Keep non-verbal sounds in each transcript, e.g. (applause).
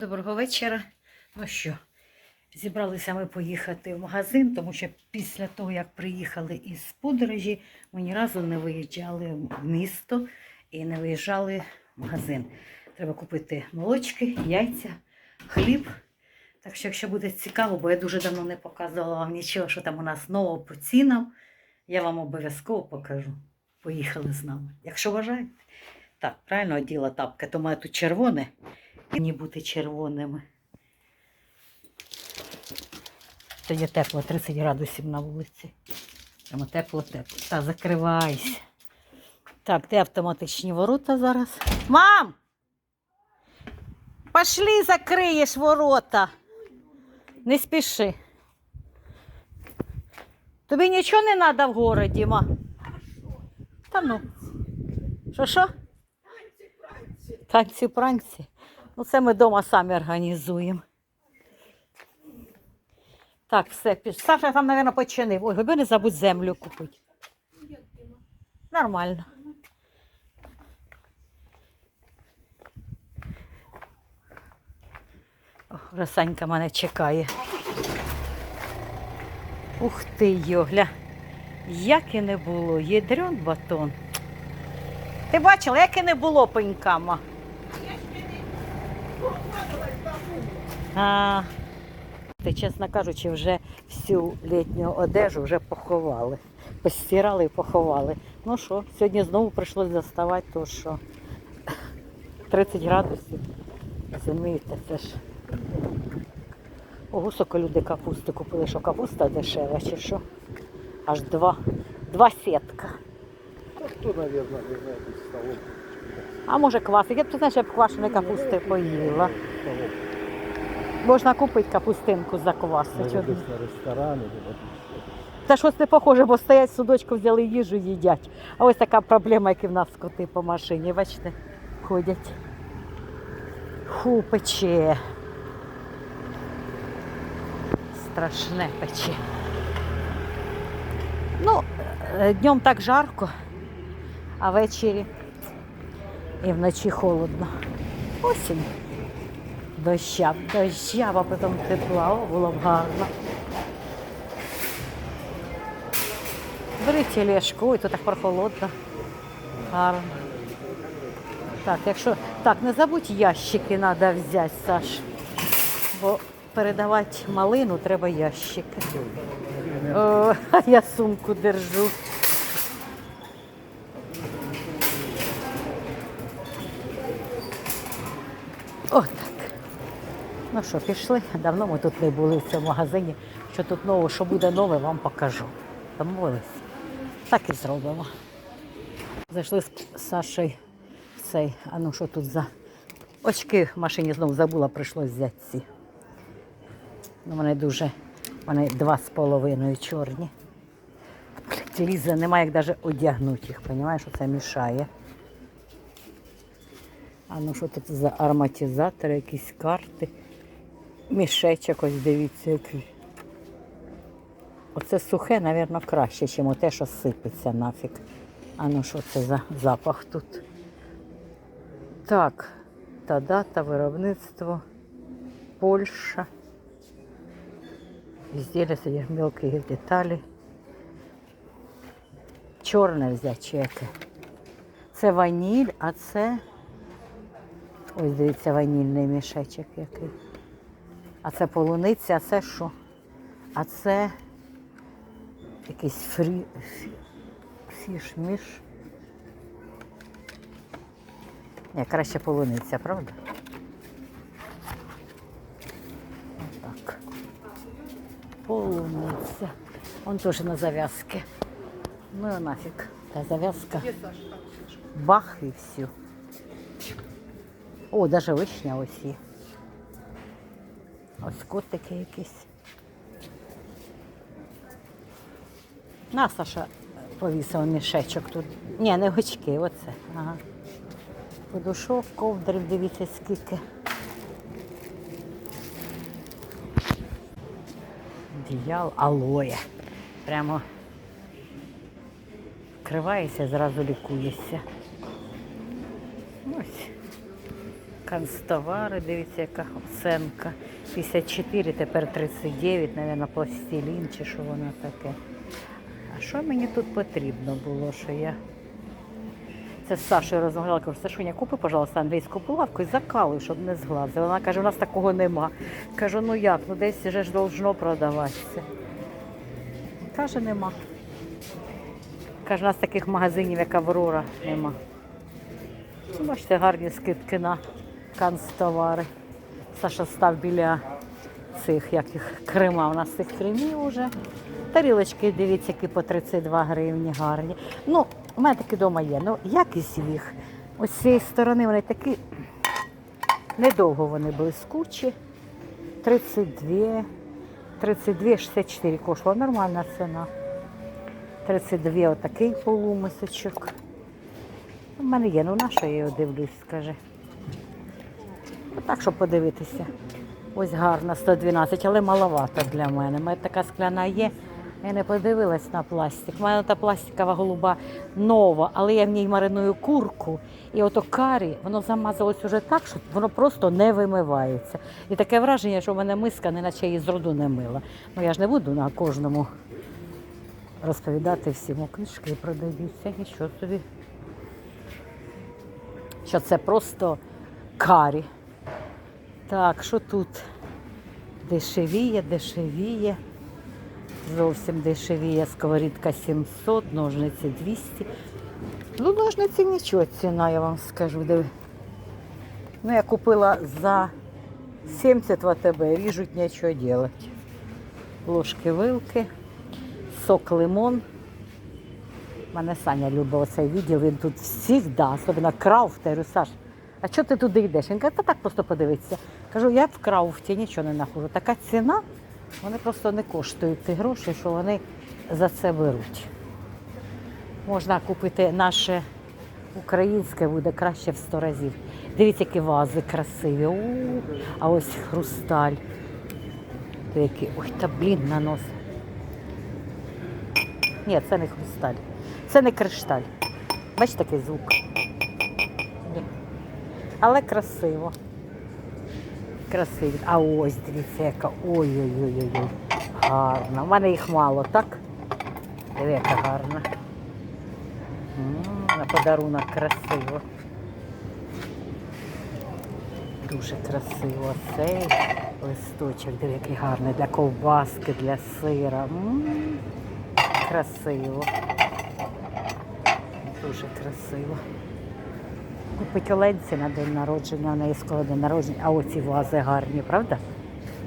Доброго вечора. Ну що, зібралися ми поїхати в магазин, тому що після того, як приїхали із подорожі, ми ні разу не виїжджали в місто і не виїжджали в магазин. Треба купити молочки, яйця, хліб. Так що, якщо буде цікаво, бо я дуже давно не показувала вам нічого, що там у нас нового по цінам, я вам обов'язково покажу. Поїхали з нами. Якщо бажаєте. Так, правильно оділа тапки, то має тут червоне. Мені бути червоними. Сьогодні тепло, 30 градусів на вулиці. Прямо тепло-тепло. Та закривайся. Так, де автоматичні ворота зараз? Мам! Пошли, закриєш ворота. Не спіши. Тобі нічого не треба в городі, ма? Та ну. Що що? Танці пранці. Ну, це ми вдома самі організуємо. Так, все, піш. Саша там, мабуть, починив. Ой, гоби не забудь землю купити. Нормально. О, вже Санька мене чекає. Ух ти, Йогля. Як і не було, єдрен батон. Ти бачила, як і не було пенькама. А, чесно кажучи, вже всю літню одежу вже поховали. Постирали і поховали. Ну що, сьогодні знову прийшлося доставати, то що 30 градусів. Розумієте, це ж. Ого, соко люди капусти купили, що капуста дешева чи що? Аж два, два сітка. Ну, Кто, наверное, не знаю, из столов. А може квасик? Я б ти знаєш, я б квашеної капусти поїла. Можна купити капустинку быть, на Та щось не похоже, бо стоять судочку, взяли їжу, їдять. А ось така проблема, як і в нас коти по машині, бачите, ходять. Фу, пече. Страшне пече. Ну, е, днем так жарко, а ввечері і вночі холодно. Осінь. Доща, доща, а потім тепла, було б гарно. Бери тележку, ой, тут так прохолодно. Гарно. Так, якщо. Так, не забудь ящики треба взяти, Саш. Бо передавати малину треба ящики. О, (laughs) я сумку держу. Отак. Ну що, пішли? Давно ми тут не були в цьому магазині. Що тут нове, що буде нове, вам покажу. Домовились? Так і зробимо. Зайшли з Сашею в цей, а ну що тут за очки в машині знову забула, прийшлось взяти ці. Ну, вони дуже, вони два з половиною чорні. Лізе, немає як навіть одягнути їх, розумієш, що це мішає. А ну що тут за ароматизатори, якісь карти. Мішечок, ось дивіться, який. Оце сухе, мабуть, краще, ніж те, що сипеться нафіг. А ну що це за запах тут? Так, та дата, виробництво, Польща. Изделия содержат мелкие деталі. Чорне взяти яке. Це ваніль, а це. Ось дивіться, ванільний мішечок який. А це полуниця, а це що? А це якийсь фрі... фі- фіш-міш. Ні, краще полуниця, правда? Так. Полуниця. Он теж на зав'язки. Ну і нафіг. Та зав'язка. Бах і все. О, даже вишня ось є. Ось котики якісь. На, Саша повісив мішечок тут. Ні, не гачки, оце. Ага. Подушок, ковдрів, дивіться скільки. Діял алоє. Прямо вкриваєшся, зразу лікуєшся. Ось. Канцтовари, дивіться, яка оценка. 54, тепер 39, мабуть, пластилін чи що воно таке. А що мені тут потрібно було, що я. Це з Сашою розмовляла, кажу, Сашуня, купи, пожалуйста, англійську булавку і закалуй, щоб не зглазила. Вона каже, у нас такого нема. Кажу, ну як, ну десь же ж должно продаватися. Каже, нема. Каже, у нас таких магазинів, як Аврора, нема. Ну, Бачите, гарні скидки на канцтовари. Саша став біля цих як крема. У нас цих кремів вже. Тарілочки, дивіться, які по 32 гривні гарні. Ну, у мене такі вдома є. Ну, якість їх. Ось з цієї сторони вони такі недовго вони блискучі. 32, 32, 64 коштувала. Нормальна ціна. 32 отакий полумисочок. У мене є, ну на що я його дивлюсь, скаже. Отак, щоб подивитися. Ось гарна, 112, але маловато для мене. У мене така скляна є. Я не подивилась на пластик. У мене та пластикова голуба нова, але я в ній мариную курку. І ото карі, воно замазалось уже так, що воно просто не вимивається. І таке враження, що в мене миска, неначе її зроду не мила. Ну я ж не буду на кожному розповідати всім. Книжки продаються, нічого собі. Що це просто карі. Так, що тут? Дешевіє, дешевіє. Зовсім дешевіє. Сковорідка 700, ножниці 200. Ну, ножниці нічого ціна, я вам скажу. Ну, я купила за 70 в АТБ, ріжуть нічого робити. Ложки вилки, сок лимон. Мене Саня любить оцей відділ, він тут завжди, особливо говорю, Саш, а чого ти туди йдеш? Він каже, та так просто подивитися. Кажу, я в крауфті нічого не нахожу. Така ціна, вони просто не коштують ті гроші, що вони за це беруть. Можна купити наше українське, буде краще в 100 разів. Дивіться, які вази красиві. У, а ось хрусталь. Які, ой, та блін на нос. Ні, це не хрусталь. Це не кришталь. Бачите такий звук. Але красиво. Красиво. А ось дивіться, яка. Ой-ой-ой. Гарна. У мене їх мало, так? Диви, яка гарна. На подарунок красиво. Дуже красиво. Цей листочок, диви, який гарний для ковбаски, для сира. Красиво. Дуже красиво. Купить Оленці на день народження, у неї скоро день народження, а оці вази гарні, правда?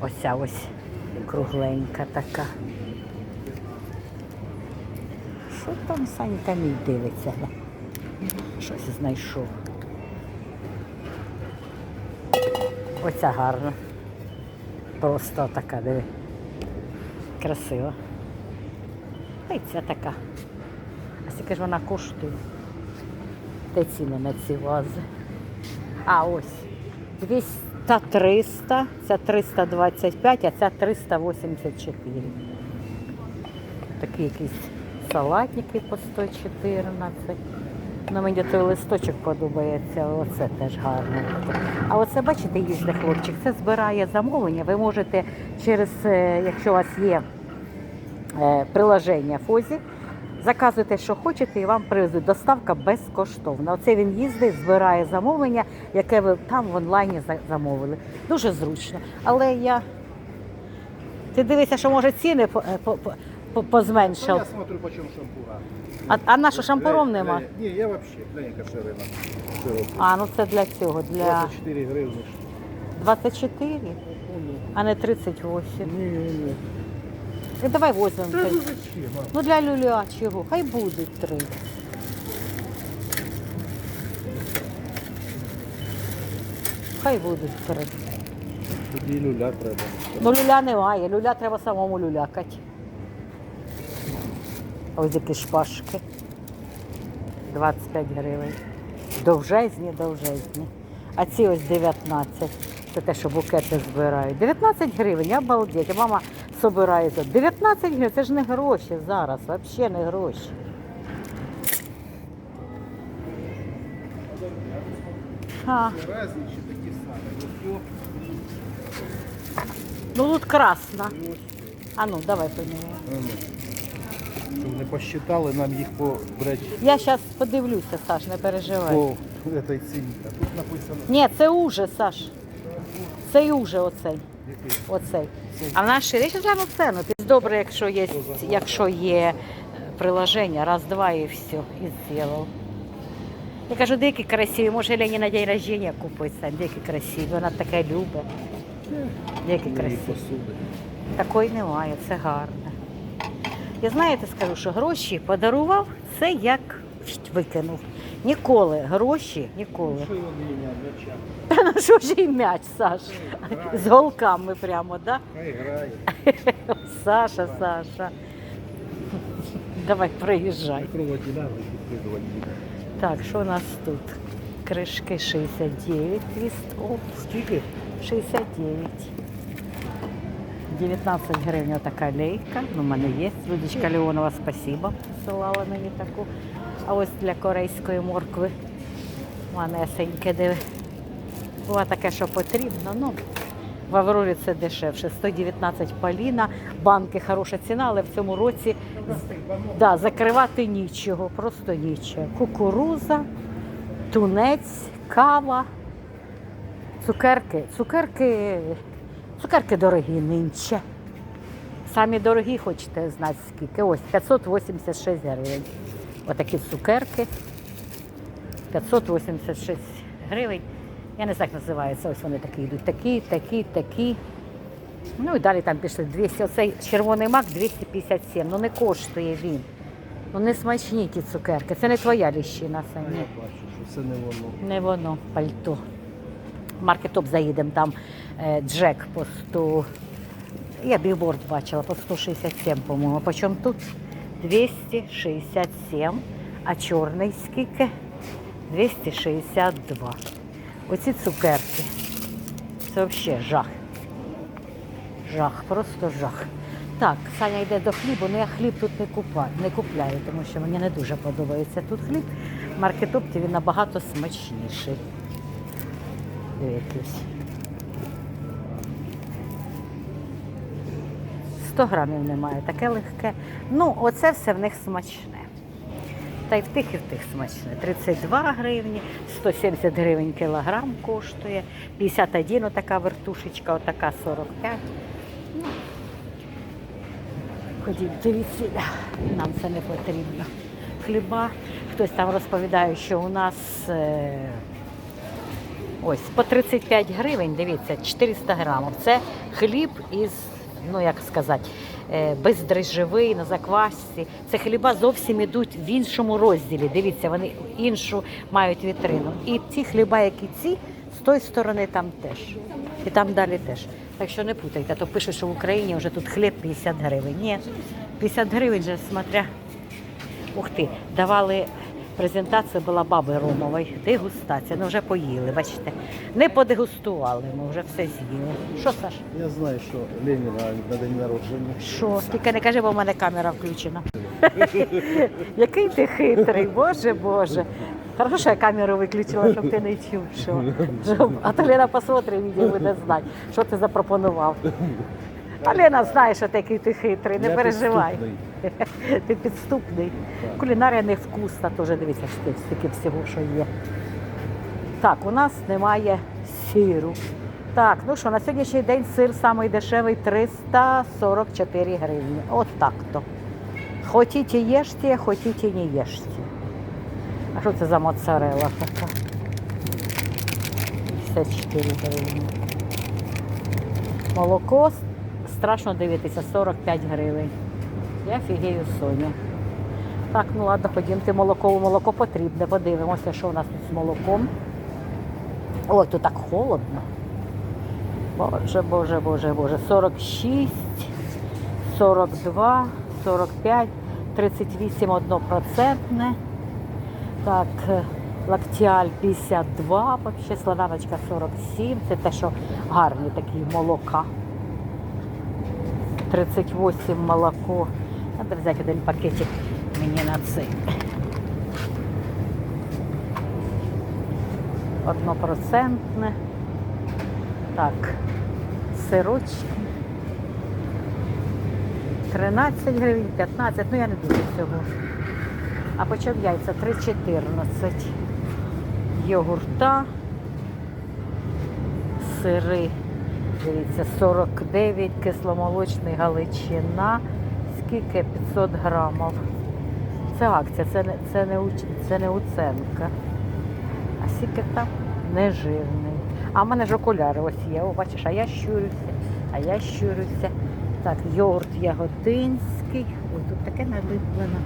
Оця ось кругленька така. Що там Санька мій дивиться? Щось знайшов. Оця гарна. Просто така, диви. Красива. Та й ця така. А скільки ж вона коштує? Де ціни на ці вази? А ось 200 та 300, ця 325, а ця 384. Такі якісь салатники по 114. Ну, мені той листочок подобається, оце теж гарно. А оце, бачите, їздить хлопчик, це збирає замовлення. Ви можете через, е, якщо у вас є е, приложення Фозі, заказуйте, що хочете, і вам привезуть. Доставка безкоштовна. Оце він їздить, збирає замовлення, яке ви там в онлайні замовили. Дуже зручно. Але я. Ти дивися, що може ціни по, е, по, по, по, Ну, позменшав. я смотрю, почем шампура. А, а на що шампуром нема? Ні, я вообще, глянь, ширина. Широка. А, ну це для цього, для 24 гривні. 24, Ну, а не 38. Ні, ні, ні. І давай возьмемо. Та ну зачем? а? Ну для люля чого? Хай буде три. Хай будуть три. Тоді люля треба. Ну люля немає, люля треба самому люлякати. Ось які шпажки. 25 гривень. Довжезні, довжезні. А ці ось 19. Це те, що букети збирають. 19 гривень, обалдеть. А мама собирається. 19 гривень, це ж не гроші зараз, взагалі не гроші. А. Ну тут красна. А ну, давай поміняємо. Щоб не посчитали, нам їх побрати. Я зараз подивлюся, Саш, не переживай. По этой ціні. Тут написано. Ні, це уже, Саш. Це уже оцей. Який? Оцей. А в нас ще глянь ціну. Ти добре, якщо є, якщо є е, приложення, раз, два і все, і зробив. Я кажу, деякі красиві, може Лені на день рождення купить, Сань, деякі красиві, вона таке любить. Деякі Ну, красиві. Такої немає, це гарне. Я знаєте, скажу, що гроші подарував, це як викинув. Ніколи гроші, ніколи. М'яча? Та ну що ж і м'яч, Саш? З голками прямо? Хай грає. Саша, Саша. Давай приїжджай. Так, що у нас тут? Кришки 69 листков. Скільки? 69. 19 гривень така лейка. Ну, мене є. Людочка Леонова, спасибо, посилала мені таку. А ось для корейської моркви манесеньке диви. Бува таке, що потрібно. Ну, в Аврорі це дешевше. 119 паліна, банки хороша ціна, але в цьому році да, закривати нічого, просто нічого. Кукуруза, тунець, кава, цукерки. Цукерки, цукерки дорогі нинче. Самі дорогі, хочете знати скільки? Ось 586 гривень. Отакі цукерки. 586 гривень. Я не знаю, як називається. Ось вони такі йдуть. Такі, такі, такі. Ну і далі там пішли 200. Оцей червоний мак 257. Ну не коштує він. Ну не смачні ті цукерки. Це не твоя ліщина, А Саня. я бачу, що це не воно. Не воно, пальто. В маркетоп заїдемо, там е, Джек по 100. Я білборд бачила по 167, по-моєму. Почому тут? 267, а чорний скільки? 262. Оці цукерки. Це взагалі жах. Жах, просто жах. Так, Саня йде до хлібу, але я хліб тут не купаю, не купляю, тому що мені не дуже подобається тут хліб. В маркетопті він набагато смачніший. Дивіться. 100 грамів немає, таке легке. Ну, оце все в них смачне. Та й в тих, і в тих смачне. 32 гривні, 170 гривень кілограм коштує, 51 отака вертушечка, отака 45. Ну, Ходіть, дивіться, нам це не потрібно. Хліба. Хтось там розповідає, що у нас е, ось по 35 гривень, дивіться, 400 грамів. Це хліб із, ну як сказати, е, бездрижжевий, на заквасці. Це хліба зовсім ідуть в іншому розділі. Дивіться, вони іншу мають вітрину. І ті хліба, як і ці, з тої сторони там теж. І там далі теж. Так що не путайте, то пишуть, що в Україні вже тут хліб 50 гривень. Ні, 50 гривень вже смотря. Ух ти, давали презентація була баби Ромової. Дегустація. Ну вже поїли, бачите. Не подегустували, ми вже все з'їли. Що, Саш? Я знаю, що Леніна на день народження. Що? Тільки не кажи, бо в мене камера включена. (laughs) Який ти хитрий, боже Боже. Хорошо, що я камеру виключила, щоб ти не чув. Що. А то Лена посмотри відео, буде знати, що ти запропонував. А Лена знає, що такий ти хитрий, не Я переживай. підступний. (laughs) Ти підступний. Так. Кулінарія невкусна, теж дивіться, стільки- всього, що є. Так, у нас немає сиру. Так, ну що, на сьогоднішній день сир самий дешевий 344 гривні. От так то. Хотіть їжте, хотіть і не їжте. А що це за моцарела така? 54 гривні. Молоко страшно дивитися, 45 гривень. Я фігею Соню. Так, ну ладно, ходімте молоко. Молоко потрібне. Подивимося, що у нас тут з молоком. Ой, тут так холодно. Боже, боже, боже, боже. 46, 42, 45, 38 однопроцентне. Так, е, лактіаль 52, вообще славяночка 47. Це те, що гарні такі молока. 38 молоко. Треба взяти один пакетик мені на цей. Однопроцентне. Так, сирочки. 13 гривень, 15, ну я не дуже всього. А почав яйця 3,14. Йогурта. Сири. Дивіться, 49, кисломолочний галичина. Скільки? 500 грамів. Це акція, це не, це не, це не уценка. А скільки там? Нежирний. А в мене ж окуляри ось є. О, бачиш, а я щурюся, а я щурюся. Так, йогурт яготинський. Ой, тут таке наліплено.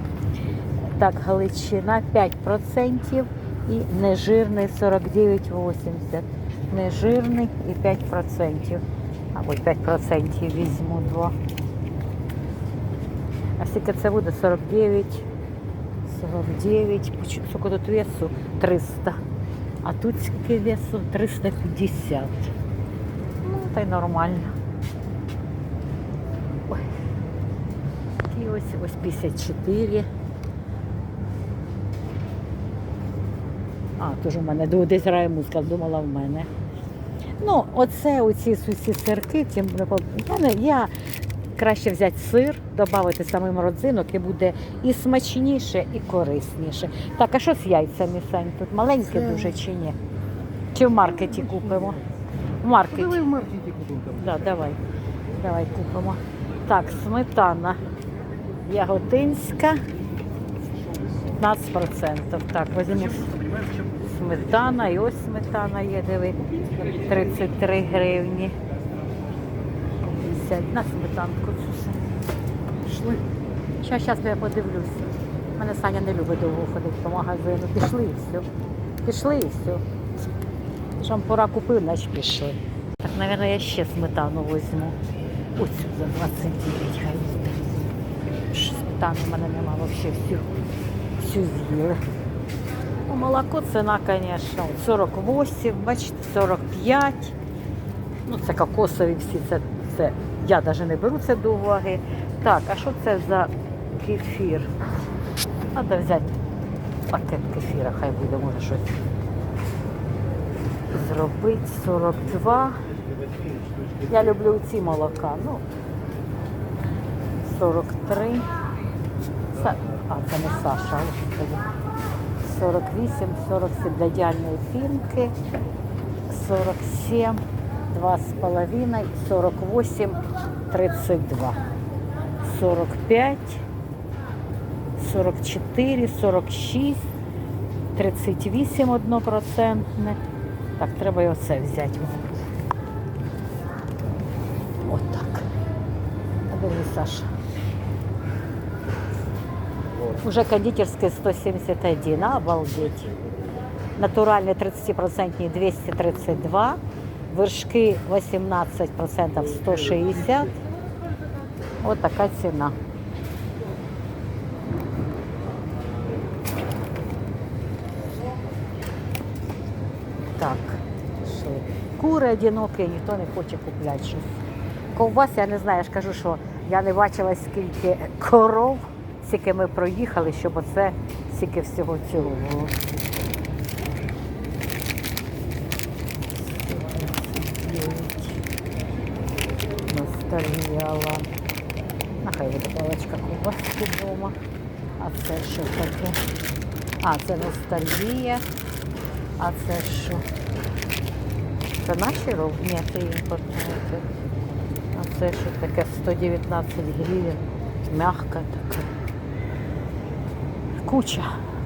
Так, галичина 5% і нежирний 49,80. Нежирний і 5%. Або 5% візьму два. А скільки це буде? 49. 49. Поч- Скільки тут весу? 300. А тут скільки весу? 350. Ну, та й нормально. Ой. І ось, ось 54. А, теж у мене десь грає музика, думала в мене. Ну, оце оці сусі сирки, тим не по- я, не, я краще взяти сир, додати самим родзинок і буде і смачніше, і корисніше. Так, а що з яйцями, Сань? Тут маленькі Це- дуже чи ні? Чи в маркеті купимо? В маркеті. Давай в маркеті купимо. Да, давай. Давай купимо. Так, сметана яготинська. 15%. Так, візьмемо сметана. І ось сметана є, диви. 33 гривні. Сядь на сметанку цю. Пішли. Щас, щас я подивлюся. Мене Саня не любить довго ходити по магазину. Пішли і все. Пішли і все. Шампура купив, значить пішли. Так, мабуть, я ще сметану візьму. Оцю за 29 хай. Сметани в мене нема взагалі всю. Всю з'їли. Молоко ціна, звісно, 48, бачите, 45. Ну, це кокосові всі, це, це я навіть не беру це до уваги. Так, а що це за кефір? Треба взяти пакет кефіра, хай буде, може щось зробити. 42. Я люблю ці молока. Ну, 43. Са- А, це не Саша, господи. 48, 47 для діальної фінки. 47, 2,5, 48, 32. 45, 44, 46, 38 однопроцентне. Так, треба і оце взяти. Отак. А Дивись, Саша. Уже кондитерский 171, а, обалдеть. Натуральный 30% 232, вершки 18% 160. Вот такая цена. Так, що? Кури одинокі, ніхто не хоче купляти щось. Ковбас, я не знаю, я ж кажу, що я не бачила скільки коров, скільки ми проїхали, щоб оце стільки всього цього було. 139. Ностальгіяла. Нехай буде паличка ковбаски вдома. А це що таке? А, це ностальгія. А це що? Це наші ров? Ні, це імпортне. Це- А це що таке 119 гривень. Мягка така. Куча.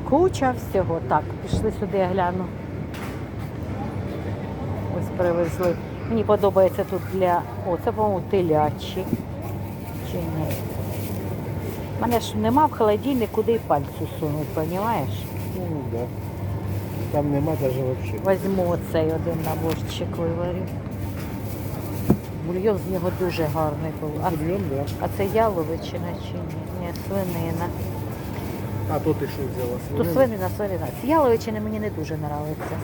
Куча всього. Так, пішли сюди, я гляну. Ось привезли. Мені подобається тут для. О, це, по-моєму, телячі. Чи ні? Мене ж нема в холодильнику, куди й пальцю сунуть, розумієш? Ну, да. Там нема навіть взагалі. Возьму оцей один наборчик виварю. Бульйон з нього дуже гарний був. А, Бульйон, да. а це яловичина чи ні? Ні, свинина. А то ти що взяла? То Свинину? свинина, свинина. Яловичини мені не дуже подобається.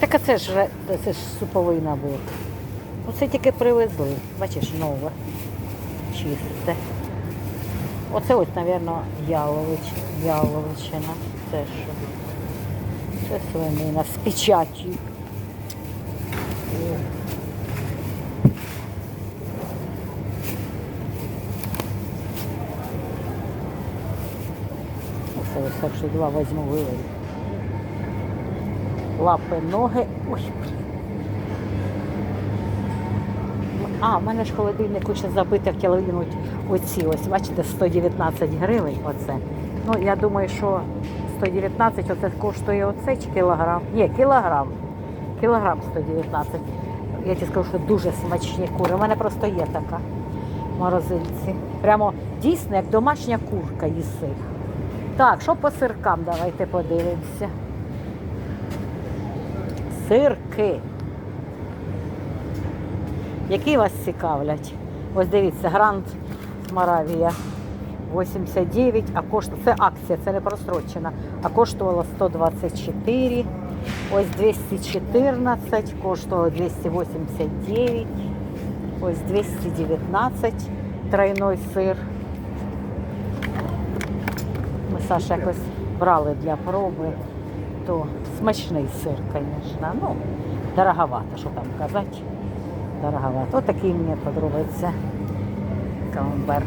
Так а це ж це ж суповий набор. Оце тільки привезли. Бачиш, нове. Чисте. Оце ось, мабуть, ялович, яловичина. Це що? Це свинина з печаттю. О. так що два візьму виведу. Лапи, ноги. Ой. А, в мене ж холодильник ще забити, хотіла винути оці ось, бачите, 119 гривень оце. Ну, я думаю, що 119 оце коштує оце чи кілограм? Ні, кілограм. Кілограм 119. Я ті скажу, що дуже смачні кури. У мене просто є така в морозильці. Прямо дійсно як домашня курка їси. Так, що по сиркам давайте подивимося. Сирки. Які вас цікавлять? Ось дивіться, Гранд Моравія 89, а коштує, це акція, це не просрочена, а коштувала 124. Ось 214, коштувало 289. Ось 219 тройной сир. Ми Саша якось брали для проби, то смачний сир, звісно. Ну, дороговато, що там казати. Дороговато. Отакий мені подобається. Камбер.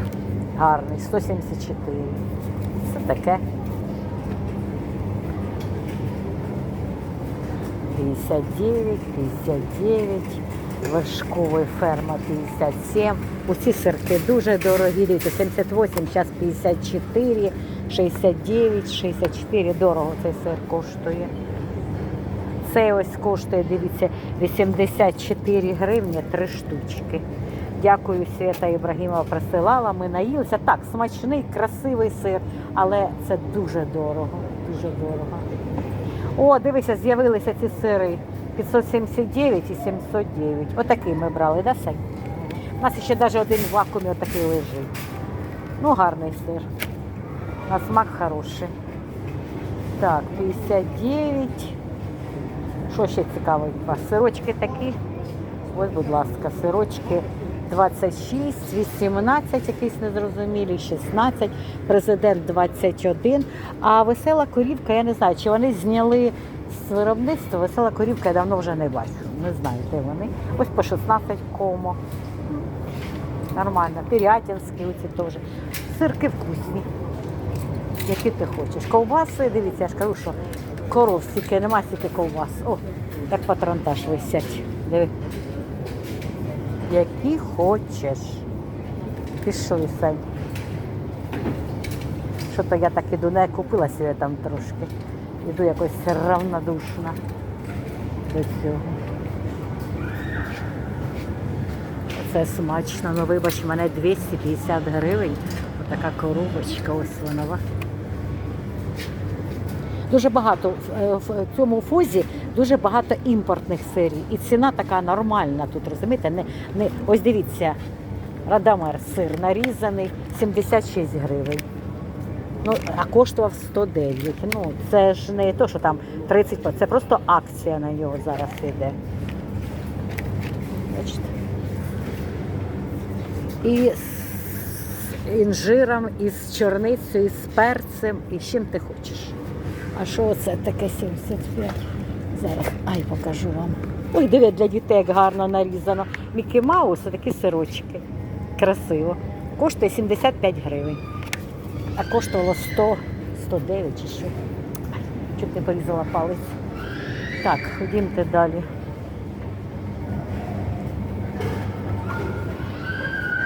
Гарний, 174. Це таке. 59, 59, вершковий ферма 57. Усі сирки дуже дорогі. Дивіться, 78, зараз 54, 69, 64. Дорого цей сир коштує. Це ось коштує, дивіться, 84 гривні, три штучки. Дякую, Свята Ібрагімова присилала. Ми наїлися. Так, смачний, красивий сир, але це дуже дорого. Дуже дорого. О, дивися, з'явилися ці сири. 579 і 709. Отакий ми брали, да, Сань? У нас ще навіть один в вакуумі отакий лежить. Ну, гарний сир. На смак хороший. Так, 59. Що ще цікавить? Сирочки такі. Ось, будь ласка, сирочки 26, 18, якісь незрозумілі, 16, президент 21. А весела корівка, я не знаю, чи вони зняли з виробництва. Весела корівка я давно вже не бачу. Не знаю, де вони. Ось по 16 комо. Нормально. Пірятинські оці теж. Сирки вкусні. Які ти хочеш. Ковбаси, дивіться, я ж кажу, що коров стільки, нема стільки ковбас. О, як патронтаж висять. Диви. Які хочеш. Пішли, Сань. Що то я так іду, не купила собі там трошки. Іду якось равнодушна до цього. Це смачно, ну вибач, мене 250 гривень. Отака коробочка, ось вона. Дуже багато е, в цьому фузі дуже багато імпортних сирів. І ціна така нормальна тут, розумієте? Не, не, ось дивіться, Радамер сир нарізаний 76 гривень. Ну, а коштував 109. Ну, це ж не то, що там 30, це просто акція на нього зараз йде. Бачите? І з інжиром, і з чорницею, і з перцем, і з чим ти хочеш. А що це таке 75? Зараз ай покажу вам. Ой, диви, для дітей як гарно нарізано. Мікі Маус, такі сирочки. Красиво. Коштує 75 гривень. А коштувало 100, 109 чи що. Чуть не порізала палець. Так, ходімте далі.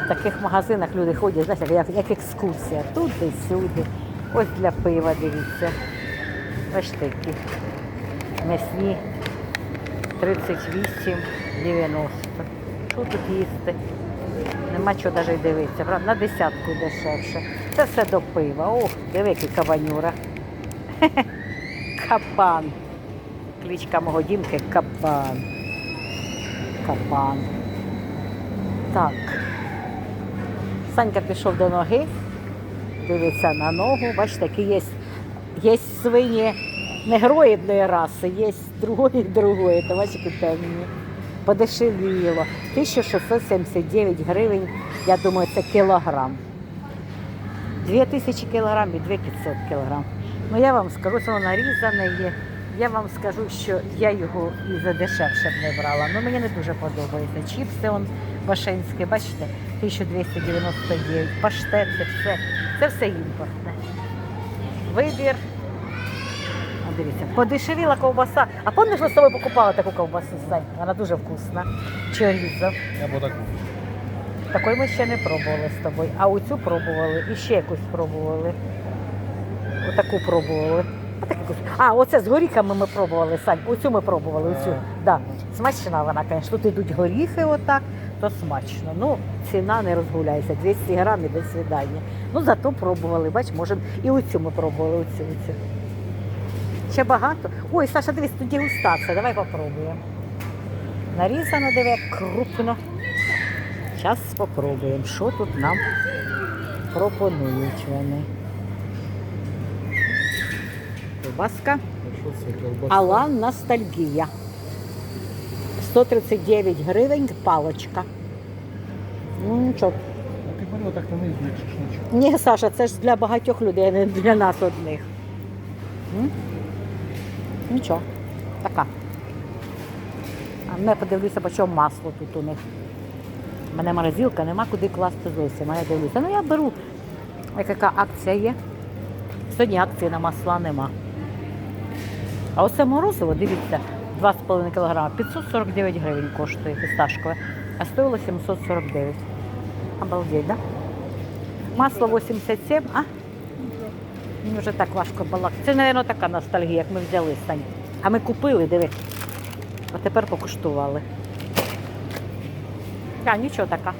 В таких магазинах люди ходять, знаєте, як, як екскурсія. Туди, сюди. Ось для пива, дивіться. Бачите, які м'ясні 38,90. Що тут їсти? Нема чого навіть дивитися. правда? На десятку дешевше. Це все до пива. Ох, диви, який кабанюра. (laughs) Кабан. Кличка мого дімки Кабан. Кабан. Так. Санька пішов до ноги, дивиться на ногу. Бачите, які є, є свині негроїдної раси, є другої другої, то бачите, темні. Подешевіло. 1679 гривень, я думаю, це кілограм. 2000 кілограм і 2500 кілограм. Ну я вам скажу, що воно нарізане є. Я вам скажу, що я його і за дешевше б не брала. Ну мені не дуже подобається. Чіпси он башинські, бачите, 1299, паштет, це все, це все імпортне. Вибір. А дивіться, подешевіла ковбаса. А пам'ятаєш, ми з тобою покупали таку ковбасу, Сань? Вона дуже вкусна. Чорізо. Або таку. Такої ми ще не пробували з тобою. А оцю пробували і ще якусь пробували. Отаку пробували. А, а, оце з горіхами ми пробували, Сань. Оцю ми пробували. Оцю. Да. Смачна вона, звісно. Тут йдуть горіхи отак, то смачно. Ну, ціна не розгуляється. 200 грамів до свидання. Ну, зато пробували. Бач, може, і оцю ми пробували, оцю, оцю. Ще багато. Ой, Саша, дивись, тут дегустація. Давай попробуємо. Нарізано, диви, крупно. Зараз спробуємо, що тут нам пропонують вони. Ковбаска. Алан Ностальгія. 139 гривень палочка. Ну, нічого. А ти бери отак не збільшиш нічого. Ні, Саша, це ж для багатьох людей, а не для нас одних. М? Нічого. Така. А не подивлюся, по чому масло тут у них. У мене морозилка, нема куди класти зовсім. А я дивлюся. Ну я беру, як яка акція є. Сьогодні акції на масла нема. А оце морозиво, дивіться, 2,5 кг, 549 гривень коштує фісташкове, а стоїло 749. Обалдеть, да? Масло 87, а? Мені вже так важко балакати. Це, мабуть, така ностальгія, як ми взяли Сань. А ми купили, диви. А тепер покуштували. А, нічого така.